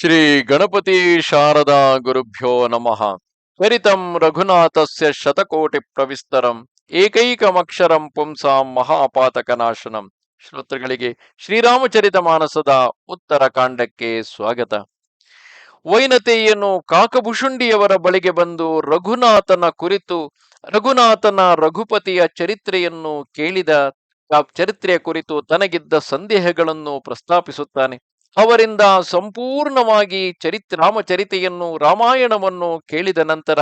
ಶ್ರೀ ಗಣಪತಿ ಶಾರದಾ ಗುರುಭ್ಯೋ ನಮಃ. ಚರಿತಂ ರಘುನಾಥಸ್ಯ ಶತಕೋಟಿ ಪ್ರವಿಸ್ತರಂ, ಏಕೈಕಮಕ್ಷರಂ ಪುಂಸಾಂ ಮಹಾಪಾತಕನಾಶನಂ. ಶ್ರೋತೃಗಳಿಗೆ ಶ್ರೀರಾಮಚರಿತ ಮಾನಸದ ಉತ್ತರ ಕಾಂಡಕ್ಕೆ ಸ್ವಾಗತ. ವೈನತೆಯನ್ನು ಕಾಕಭುಷುಂಡಿಯವರ ಬಳಿಗೆ ಬಂದು ರಘುನಾಥನ ಕುರಿತು, ರಘುನಾಥನ ರಘುಪತಿಯ ಚರಿತ್ರೆಯನ್ನು ಕೇಳಿದ ಚರಿತ್ರೆಯ ಕುರಿತು ತನಗಿದ್ದ ಸಂದೇಹಗಳನ್ನು ಪ್ರಸ್ತಾಪಿಸುತ್ತಾನೆ. ಅವರಿಂದ ಸಂಪೂರ್ಣವಾಗಿ ಚರಿತ್, ರಾಮಚರಿತೆಯನ್ನು, ರಾಮಾಯಣವನ್ನು ಕೇಳಿದ ನಂತರ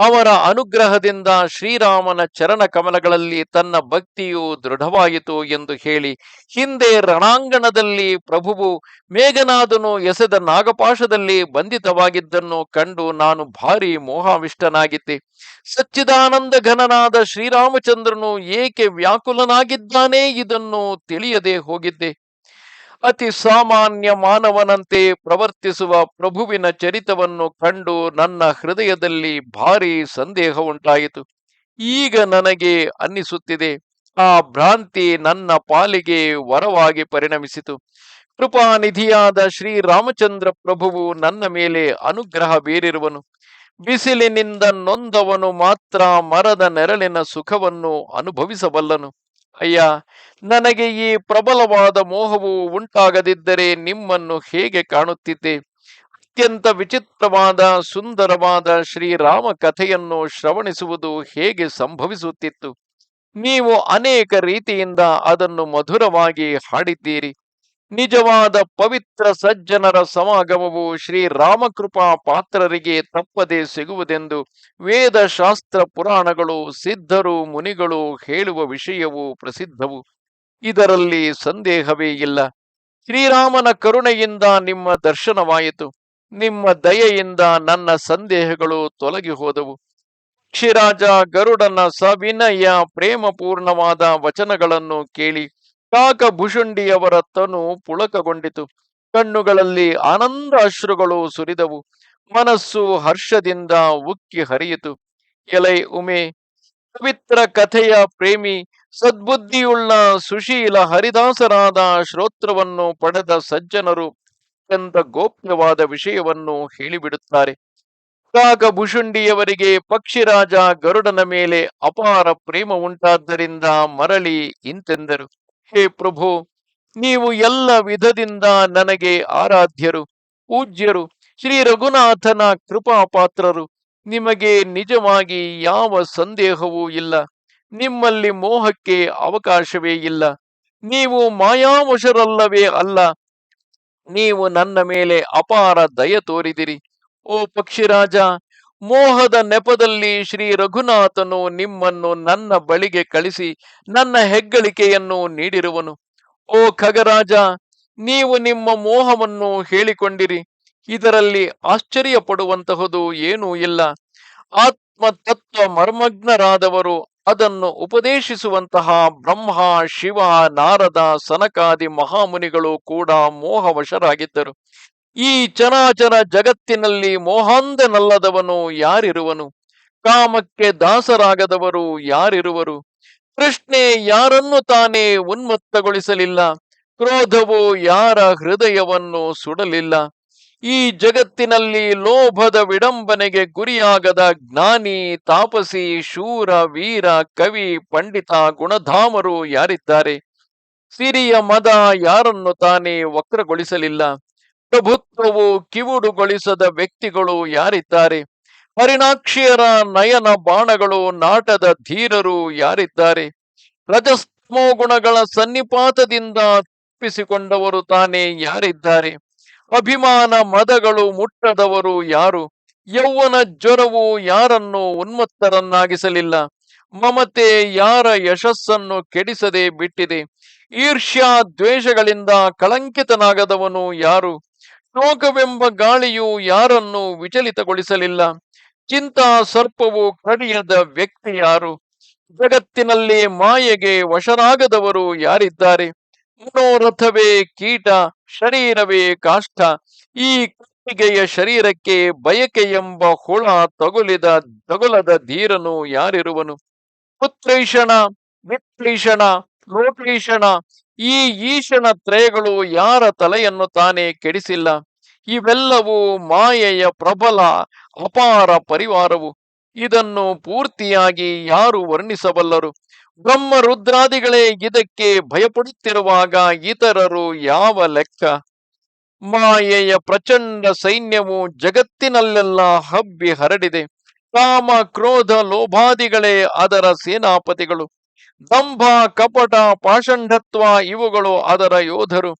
ಅವರ ಅನುಗ್ರಹದಿಂದ ಶ್ರೀರಾಮನ ಚರಣ ಕಮಲಗಳಲ್ಲಿ ತನ್ನ ಭಕ್ತಿಯು ದೃಢವಾಯಿತು ಎಂದು ಹೇಳಿ ಹಿಂದೆ ರಣಾಂಗಣದಲ್ಲಿ ಪ್ರಭುವು ಮೇಘನಾದನು ಎಸೆದ ನಾಗಪಾಶದಲ್ಲಿ ಬಂಧಿತವಾಗಿದ್ದನ್ನು ಕಂಡು ನಾನು ಭಾರಿ ಮೋಹಾವಿಷ್ಟನಾಗಿದ್ದೆ. ಸಚ್ಚಿದಾನಂದ ಘನನಾದ ಶ್ರೀರಾಮಚಂದ್ರನು ಏಕೆ ವ್ಯಾಕುಲನಾಗಿದ್ದಾನೆ ಇದನ್ನು ತಿಳಿಯದೆ ಹೋಗಿದ್ದೆ. ಅತಿ ಸಾಮಾನ್ಯ ಮಾನವನಂತೆ ಪ್ರವರ್ತಿಸುವ ಪ್ರಭುವಿನ ಚರಿತವನ್ನು ಕಂಡು ನನ್ನ ಹೃದಯದಲ್ಲಿ ಭಾರಿ ಸಂದೇಹ ಉಂಟಾಯಿತು. ಈಗ ನನಗೆ ಅನ್ನಿಸುತ್ತಿದೆ, ಆ ಭ್ರಾಂತಿ ನನ್ನ ಪಾಲಿಗೆ ವರವಾಗಿ ಪರಿಣಮಿಸಿತು. ಕೃಪಾನಿಧಿಯಾದ ಶ್ರೀರಾಮಚಂದ್ರ ಪ್ರಭುವು ನನ್ನ ಮೇಲೆ ಅನುಗ್ರಹ ಬೀರಿರುವನು. ಬಿಸಿಲಿನಿಂದ ನೊಂದವನು ಮಾತ್ರ ಮರದ ನೆರಳಿನ ಸುಖವನ್ನು ಅನುಭವಿಸಬಲ್ಲನು. ಅಯ್ಯ, ನನಗೆ ಈ ಪ್ರಬಲವಾದ ಮೋಹವು ಉಂಟಾಗದಿದ್ದರೆ ನಿಮ್ಮನ್ನು ಹೇಗೆ ಕಾಣುತ್ತಿದ್ದೆ? ಅತ್ಯಂತ ವಿಚಿತ್ರವಾದ, ಸುಂದರವಾದ ಶ್ರೀರಾಮ ಕಥೆಯನ್ನು ಶ್ರವಣಿಸುವುದು ಹೇಗೆ ಸಂಭವಿಸುತ್ತಿತ್ತು? ನೀವು ಅನೇಕ ರೀತಿಯಿಂದ ಅದನ್ನು ಮಧುರವಾಗಿ ಹಾಡಿದ್ದೀರಿ. ನಿಜವಾದ ಪವಿತ್ರ ಸಜ್ಜನರ ಸಮಾಗಮವು ಶ್ರೀರಾಮಕೃಪಾ ಪಾತ್ರರಿಗೆ ತಪ್ಪದೆ ಸಿಗುವುದೆಂದು ವೇದ ಶಾಸ್ತ್ರ ಪುರಾಣಗಳು, ಸಿದ್ಧರು, ಮುನಿಗಳು ಹೇಳುವ ವಿಷಯವು ಪ್ರಸಿದ್ಧವು. ಇದರಲ್ಲಿ ಸಂದೇಹವೇ ಇಲ್ಲ. ಶ್ರೀರಾಮನ ಕರುಣೆಯಿಂದ ನಿಮ್ಮ ದರ್ಶನವಾಯಿತು. ನಿಮ್ಮ ದಯೆಯಿಂದ ನನ್ನ ಸಂದೇಹಗಳು ತೊಲಗಿ ಹೋದವು. ಕ್ಷಿರಾಜ ಗರುಡನ ಸವಿನಯ ಪ್ರೇಮಪೂರ್ಣವಾದ ವಚನಗಳನ್ನು ಕೇಳಿ ಕಾಕಭುಷುಂಡಿಯವರ ತನು ಪುಳಕಗೊಂಡಿತು. ಕಣ್ಣುಗಳಲ್ಲಿ ಆನಂದ ಅಶ್ರುಗಳು ಸುರಿದವು. ಮನಸ್ಸು ಹರ್ಷದಿಂದ ಉಕ್ಕಿ ಹರಿಯಿತು. ಎಲೈ ಉಮೆ, ಪವಿತ್ರ ಕಥೆಯ ಪ್ರೇಮಿ, ಸದ್ಬುದ್ಧಿಯುಳ್ಳ ಸುಶೀಲ ಹರಿದಾಸರಾದ ಶ್ರೋತ್ರವನ್ನು ಪಡೆದ ಸಜ್ಜನರು ಅತ್ಯಂತ ಗೋಪ್ಯವಾದ ವಿಷಯವನ್ನು ಹೇಳಿಬಿಡುತ್ತಾರೆ. ಕಾಕಭುಷುಂಡಿಯವರಿಗೆ ಪಕ್ಷಿರಾಜ ಗರುಡನ ಮೇಲೆ ಅಪಾರ ಪ್ರೇಮ ಉಂಟಾದ್ದರಿಂದ ಮರಳಿ ಇಂತೆಂದರು. ಹೇ ಪ್ರಭು, ನೀವು ಎಲ್ಲ ವಿಧದಿಂದ ನನಗೆ ಆರಾಧ್ಯರು, ಪೂಜ್ಯರು, ಶ್ರೀ ರಘುನಾಥನ ಕೃಪಾ ಪಾತ್ರರು ನಿಮಗೆ ನಿಜವಾಗಿ ಯಾವ ಸಂದೇಹವೂ ಇಲ್ಲ. ನಿಮ್ಮಲ್ಲಿ ಮೋಹಕ್ಕೆ ಅವಕಾಶವೇ ಇಲ್ಲ. ನೀವು ಮಾಯಾವಶರಲ್ಲವೇ ಅಲ್ಲ. ನೀವು ನನ್ನ ಮೇಲೆ ಅಪಾರ ದಯ ತೋರಿದಿರಿ. ಓ ಪಕ್ಷಿರಾಜ ಮೋಹದ ನೆಪದಲ್ಲಿ ಶ್ರೀ ರಘುನಾಥನು ನಿಮ್ಮನ್ನು ನನ್ನ ಬಳಿಗೆ ಕಳಿಸಿ ನನ್ನ ಹೆಗ್ಗಳಿಕೆಯನ್ನು ನೀಡಿರುವನು. ಓ ಖಗರಾಜ, ನೀವು ನಿಮ್ಮ ಮೋಹವನ್ನು ಹೇಳಿಕೊಂಡಿರಿ. ಇದರಲ್ಲಿ ಆಶ್ಚರ್ಯ ಪಡುವಂತಹದು ಏನೂ ಇಲ್ಲ. ಆತ್ಮ ತತ್ವ ಮರ್ಮಗ್ನರಾದವರು ಅದನ್ನು ಉಪದೇಶಿಸುವಂತಹ ಬ್ರಹ್ಮ, ಶಿವ, ನಾರದ, ಸನಕಾದಿ ಮಹಾಮುನಿಗಳು ಕೂಡ ಮೋಹವಶರಾಗಿದ್ದರು. ಈ ಚರಾಚರ ಜಗತ್ತಿನಲ್ಲಿ ಮೋಹಾಂಧನಲ್ಲದವನು ಯಾರಿರುವನು? ಕಾಮಕ್ಕೆ ದಾಸರಾಗದವರು ಯಾರಿರುವರು? ಕೃಷ್ಣೆ ಯಾರನ್ನು ತಾನೇ ಉನ್ಮತ್ತಗೊಳಿಸಲಿಲ್ಲ? ಕ್ರೋಧವು ಯಾರ ಹೃದಯವನ್ನು ಸುಡಲಿಲ್ಲ? ಈ ಜಗತ್ತಿನಲ್ಲಿ ಲೋಭದ ವಿಡಂಬನೆಗೆ ಗುರಿಯಾಗದ ಜ್ಞಾನಿ, ತಾಪಸಿ, ಶೂರ, ವೀರ, ಕವಿ, ಪಂಡಿತ, ಗುಣಧಾಮರು ಯಾರಿದ್ದಾರೆ? ಸಿರಿಯ ಮದ ಯಾರನ್ನು ತಾನೇ ವಕ್ರಗೊಳಿಸಲಿಲ್ಲ? ಪ್ರಭುತ್ವವು ಕಿವುಡುಗೊಳಿಸದ ವ್ಯಕ್ತಿಗಳು ಯಾರಿದ್ದಾರೆ? ಹರಿಣಾಕ್ಷಿಯರ ನಯನ ಬಾಣಗಳು ನಾಟದ ಧೀರರು ಯಾರಿದ್ದಾರೆ? ರಜಸ್ತಮೋ ಗುಣಗಳ ಸನ್ನಿಪಾತದಿಂದ ತಪ್ಪಿಸಿಕೊಂಡವರು ತಾನೇ ಯಾರಿದ್ದಾರೆ? ಅಭಿಮಾನ ಮದಗಳು ಮುಟ್ಟದವರು ಯಾರು? ಯೌವನ ಜ್ವರವು ಯಾರನ್ನು ಉನ್ಮತ್ತರನ್ನಾಗಿಸಲಿಲ್ಲ? ಮಮತೆ ಯಾರ ಯಶಸ್ಸನ್ನು ಕೆಡಿಸದೆ ಬಿಟ್ಟಿದೆ? ಈರ್ಷ್ಯಾ ದ್ವೇಷಗಳಿಂದ ಕಳಂಕಿತನಾಗದವನು ಯಾರು? ಶೋಕವೆಂಬ ಗಾಳಿಯು ಯಾರನ್ನು ವಿಚಲಿತಗೊಳಿಸಲಿಲ್ಲ. ಚಿಂತಾ ಸರ್ಪವು ಕಡಿಯದ ವ್ಯಕ್ತಿ ಯಾರು? ಜಗತ್ತಿನಲ್ಲಿ ಮಾಯೆಗೆ ವಶರಾಗದವರು ಯಾರಿದ್ದಾರೆ? ಮನೋರಥವೇ ಕೀಟ, ಶರೀರವೇ ಕಾಷ್ಟ. ಈ ಕಟ್ಟಿಗೆಯ ಶರೀರಕ್ಕೆ ಬಯಕೆ ಎಂಬ ಹುಳ ತಗುಲಿದ, ತಗುಲದ ಧೀರನು ಯಾರಿರುವನು? ಪುತ್ರೈಷಣ ವಿತ್ರೈಷಣ ಲೋಕೈಷಣ ಈ ಈಶನ ತ್ರಯಗಳು ಯಾರ ತಲೆಯನ್ನು ತಾನೇ ಕೆಡಿಸಿಲ್ಲ? ಇವೆಲ್ಲವೂ ಮಾಯೆಯ ಪ್ರಬಲ, ಅಪಾರ ಪರಿವಾರವು. ಇದನ್ನು ಪೂರ್ತಿಯಾಗಿ ಯಾರು ವರ್ಣಿಸಬಲ್ಲರು? ಬ್ರಹ್ಮ ರುದ್ರಾದಿಗಳೇ ಇದಕ್ಕೆ ಭಯಪಡುತ್ತಿರುವಾಗ ಇತರರು ಯಾವ ಲೆಕ್ಕ? ಮಾಯೆಯ ಪ್ರಚಂಡ ಸೈನ್ಯವು ಜಗತ್ತಿನಲ್ಲೆಲ್ಲ ಹಬ್ಬಿ ಹರಡಿದೆ. ಕಾಮ, ಕ್ರೋಧ, ಲೋಭಾದಿಗಳೇ ಅದರ ಸೇನಾಪತಿಗಳು. ದಂಭ, ಕಪಟ, ಪಾಷಂಡತ್ವ ಇವುಗಳು ಅದರ ಯೋಧರು.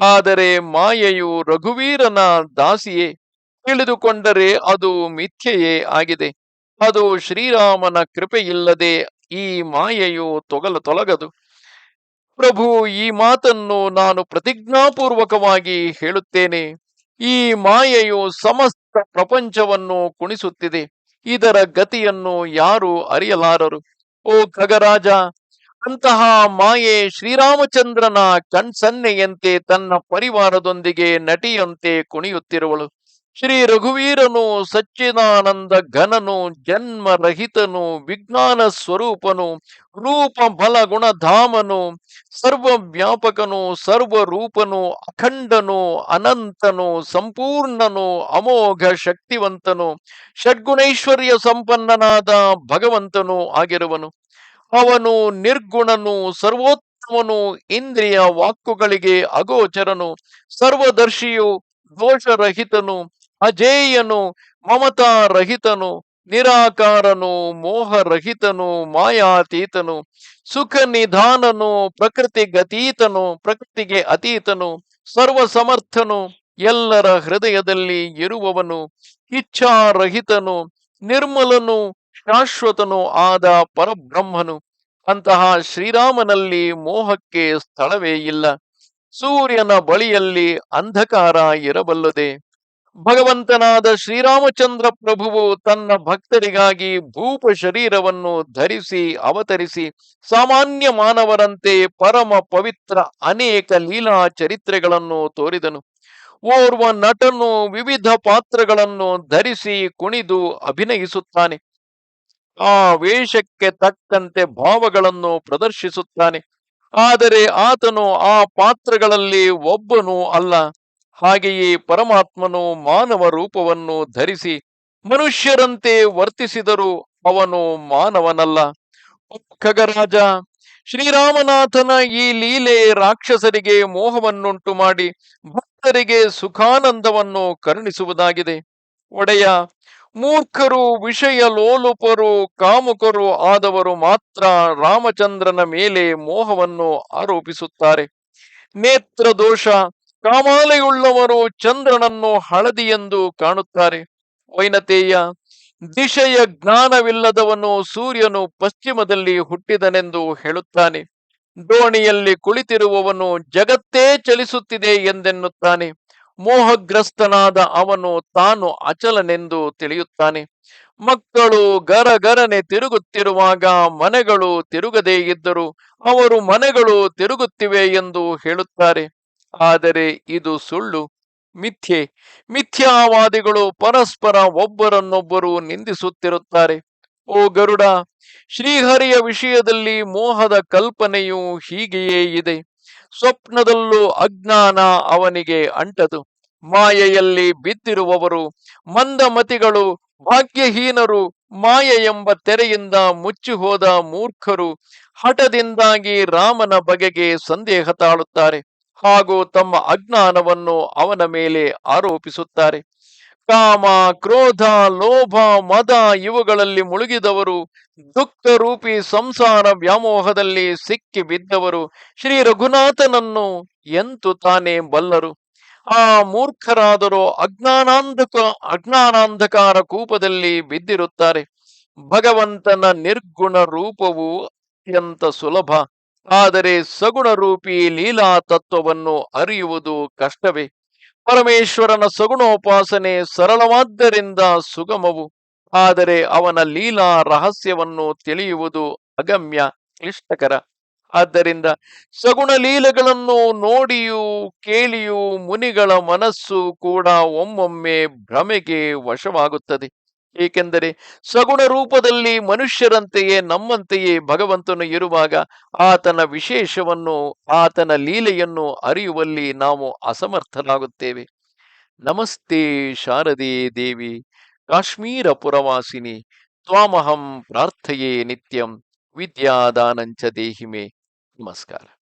ಆದರೆ ಮಾಯೆಯು ರಘುವೀರನ ದಾಸಿಯೇ. ತಿಳಿದುಕೊಂಡರೆ ಅದು ಮಿಥ್ಯೆಯೇ ಆಗಿದೆ. ಅದು ಶ್ರೀರಾಮನ ಕೃಪೆಯಿಲ್ಲದೆ ಈ ಮಾಯೆಯು ತೊಗಲ ತೊಲಗದು. ಪ್ರಭು, ಈ ಮಾತನ್ನು ನಾನು ಪ್ರತಿಜ್ಞಾಪೂರ್ವಕವಾಗಿ ಹೇಳುತ್ತೇನೆ. ಈ ಮಾಯೆಯು ಸಮಸ್ತ ಪ್ರಪಂಚವನ್ನು ಕುಣಿಸುತ್ತಿದೆ. ಇದರ ಗತಿಯನ್ನು ಯಾರು ಅರಿಯಲಾರರು. ಓ ಖಗರಾಜ ಅಂತಹ ಮಾಯೆ ಶ್ರೀರಾಮಚಂದ್ರನ ಕಣ್ಸನ್ನೆಯಂತೆ ತನ್ನ ಪರಿವಾರದೊಂದಿಗೆ ನಟಿಯಂತೆ ಕುಣಿಯುತ್ತಿರುವಳು. ಶ್ರೀ ರಘುವೀರನು ಸಚ್ಚಿದಾನಂದ ಘನನು, ಜನ್ಮರಹಿತನು, ವಿಜ್ಞಾನ ಸ್ವರೂಪನು, ರೂಪ ಬಲ ಗುಣಧಾಮನು ಸರ್ವ ಸರ್ವರೂಪನು, ಅಖಂಡನು, ಅನಂತನು, ಸಂಪೂರ್ಣನು, ಅಮೋಘ ಶಕ್ತಿವಂತನು, ಷಡ್ಗುಣೈಶ್ವರ್ಯ ಸಂಪನ್ನನಾದ ಭಗವಂತನು ಆಗಿರುವನು. ಅವನು ನಿರ್ಗುಣನು, ಸರ್ವೋತ್ತಮನು, ಇಂದ್ರಿಯ ವಾಕ್ಕುಗಳಿಗೆ ಅಗೋಚರನು, ಸರ್ವದರ್ಶಿಯು ದೋಷರಹಿತನು ಅಜೇಯನು ಮಮತಾ ರಹಿತನು ನಿರಾಕಾರನು, ಮೋಹರಹಿತನು, ಮಾಯಾತೀತನು ಸುಖ ನಿಧಾನನು ಪ್ರಕೃತಿ ಗತೀತನು ಪ್ರಕೃತಿಗೆ ಅತೀತನು, ಸರ್ವಸಮರ್ಥನು, ಎಲ್ಲರ ಹೃದಯದಲ್ಲಿ ಇರುವವನು, ಇಚ್ಛಾರಹಿತನು, ನಿರ್ಮಲನು, ಶಾಶ್ವತನು ಆದ ಪರಬ್ರಹ್ಮನು. ಅಂತಹ ಶ್ರೀರಾಮನಲ್ಲಿ ಮೋಹಕ್ಕೆ ಸ್ಥಳವೇ ಇಲ್ಲ. ಸೂರ್ಯನ ಬಳಿಯಲ್ಲಿ ಅಂಧಕಾರ ಇರಬಲ್ಲದೆ ಭಗವಂತನಾದ ಶ್ರೀರಾಮಚಂದ್ರ ಪ್ರಭುವು ತನ್ನ ಭಕ್ತರಿಗಾಗಿ ಭೂಪ ಶರೀರವನ್ನು ಧರಿಸಿ, ಅವತರಿಸಿ, ಸಾಮಾನ್ಯ ಮಾನವರಂತೆ ಪರಮ ಪವಿತ್ರ ಅನೇಕ ಲೀಲಾ ಚರಿತ್ರೆಗಳನ್ನು ತೋರಿದನು. ಓರ್ವ ನಟನು ವಿವಿಧ ಪಾತ್ರಗಳನ್ನು ಧರಿಸಿ ಕುಣಿದು ಅಭಿನಯಿಸುತ್ತಾನೆ. ಆ ವೇಷಕ್ಕೆ ತಕ್ಕಂತೆ ಭಾವಗಳನ್ನು ಪ್ರದರ್ಶಿಸುತ್ತಾನೆ. ಆದರೆ ಆತನು ಆ ಪಾತ್ರಗಳಲ್ಲಿ ಒಬ್ಬನೂ ಅಲ್ಲ. ಹಾಗೆಯೇ ಪರಮಾತ್ಮನು ಮಾನವ ರೂಪವನ್ನು ಧರಿಸಿ ಮನುಷ್ಯರಂತೆ ವರ್ತಿಸಿದರೂ ಅವನು ಮಾನವನಲ್ಲ. ಖಗರಾಜ ಶ್ರೀರಾಮನಾಥನ ಈ ಲೀಲೆ ರಾಕ್ಷಸರಿಗೆ ಮೋಹವನ್ನುಂಟು ಮಾಡಿ ಭಕ್ತರಿಗೆ ಸುಖಾನಂದವನ್ನು ಕರುಣಿಸುವುದಾಗಿದೆ. ಒಡೆಯ, ಮೂರ್ಖರು, ವಿಷಯ ಲೋಲುಪರು, ಕಾಮುಕರು ಆದವರು ಮಾತ್ರ ರಾಮಚಂದ್ರನ ಮೇಲೆ ಮೋಹವನ್ನು ಆರೋಪಿಸುತ್ತಾರೆ. ನೇತ್ರ ದೋಷ ಕಾಮಾಲೆಯುಳ್ಳವರು ಚಂದ್ರನನ್ನು ಹಳದಿ ಎಂದು ಕಾಣುತ್ತಾರೆ. ವೈನತೇಯ, ದಿಶೆಯ ಜ್ಞಾನವಿಲ್ಲದವನು ಸೂರ್ಯನು ಪಶ್ಚಿಮದಲ್ಲಿ ಹುಟ್ಟಿದನೆಂದು ಹೇಳುತ್ತಾನೆ. ದೋಣಿಯಲ್ಲಿ ಕುಳಿತಿರುವವನು ಜಗತ್ತೇ ಚಲಿಸುತ್ತಿದೆ ಎಂದೆನ್ನುತ್ತಾನೆ. ಮೋಹಗ್ರಸ್ತನಾದ ಅವನು ತಾನು ಅಚಲನೆಂದು ತಿಳಿಯುತ್ತಾನೆ. ಮಕ್ಕಳು ಗರಗರನೆ ತಿರುಗುತ್ತಿರುವಾಗ ಮನೆಗಳು ತಿರುಗದೇ ಇದ್ದರು. ಅವರು ಮನೆಗಳು ತಿರುಗುತ್ತಿವೆ ಎಂದು ಹೇಳುತ್ತಾರೆ. ಆದರೆ ಇದು ಸುಳ್ಳು, ಮಿಥ್ಯೆ. ಮಿಥ್ಯಾವಾದಿಗಳು ಪರಸ್ಪರ ಒಬ್ಬರನ್ನೊಬ್ಬರು ನಿಂದಿಸುತ್ತಿರುತ್ತಾರೆ. ಓ ಗರುಡ, ಶ್ರೀಹರಿಯ ವಿಷಯದಲ್ಲಿ ಮೋಹದ ಕಲ್ಪನೆಯು ಹೀಗೆಯೇ ಇದೆ. ಸ್ವಪ್ನದಲ್ಲೂ ಅಜ್ಞಾನ ಅವನಿಗೆ ಅಂಟದು. ಮಾಯೆಯಲ್ಲಿ ಬಿದ್ದಿರುವವರು, ಮಂದಮತಿಗಳು, ಭಾಗ್ಯಹೀನರು ಮಾಯ ಎಂಬ ತೆರೆಯಿಂದ ಮುಚ್ಚಿಹೋದ ಮೂರ್ಖರು ಹಠದಿಂದಾಗಿ ರಾಮನ ಬಗೆಗೆ ಸಂದೇಹ ತಾಳುತ್ತಾರೆ. ಹಾಗೂ ತಮ್ಮ ಅಜ್ಞಾನವನ್ನು ಅವನ ಮೇಲೆ ಆರೋಪಿಸುತ್ತಾರೆ. ಕಾಮ, ಕ್ರೋಧ, ಲೋಭ, ಮದ ಇವುಗಳಲ್ಲಿ ಮುಳುಗಿದವರು, ದುಃಖ ರೂಪಿ ಸಂಸಾರ ವ್ಯಾಮೋಹದಲ್ಲಿ ಸಿಕ್ಕಿ ಬಿದ್ದವರು, ಶ್ರೀ ರಘುನಾಥನನ್ನು ಎಂತು ತಾನೇ ಬಲ್ಲರು. ಆ ಮೂರ್ಖರಾದರೂ ಅಜ್ಞಾನಾಂಧಕ, ಅಜ್ಞಾನಾಂಧಕಾರ ಕೂಪದಲ್ಲಿ ಬಿದ್ದಿರುತ್ತಾರೆ. ಭಗವಂತನ ನಿರ್ಗುಣ ರೂಪವು ಅತ್ಯಂತ ಸುಲಭ. ಆದರೆ ಸಗುಣ ರೂಪಿ ಲೀಲಾ ತತ್ವವನ್ನು ಅರಿಯುವುದು ಕಷ್ಟವೇ. ಪರಮೇಶ್ವರನ ಸಗುಣೋಪಾಸನೆ ಸರಳವಾದ್ದರಿಂದ ಸುಗಮವು. ಆದರೆ ಅವನ ಲೀಲಾ ರಹಸ್ಯವನ್ನು ತಿಳಿಯುವುದು ಅಗಮ್ಯ, ಕ್ಲಿಷ್ಟಕರ. ಆದ್ದರಿಂದ ಸಗುಣ ಲೀಲೆಗಳನ್ನು ನೋಡಿಯೂ ಕೇಳಿಯೂ ಮುನಿಗಳ ಮನಸ್ಸು ಕೂಡ ಒಮ್ಮೊಮ್ಮೆ ಭ್ರಮೆಗೆ ವಶವಾಗುತ್ತದೆ. ಏಕೆಂದರೆ ಸಗುಣ ರೂಪದಲ್ಲಿ ಮನುಷ್ಯರಂತೆಯೇ ನಮ್ಮಂತೆಯೇ ಭಗವಂತನು ಇರುವಾಗ ಆತನ ವಿಶೇಷವನ್ನು, ಆತನ ಲೀಲೆಯನ್ನು ಅರಿಯುವಲ್ಲಿ ನಾವು ಅಸಮರ್ಥನಾಗುತ್ತೇವೆ. ನಮಸ್ತೆ ಶಾರದೆ ದೇವಿ, ಕಾಶ್ಮೀರ ಪುರವಾಸಿನಿ, ತ್ವಾಮಹಂ ಪ್ರಾರ್ಥೆಯೇ ನಿತ್ಯಂ, ವಿದ್ಯಾದಾನಂಚ ದೇಹಿಮೆ. ನಮಸ್ಕಾರ.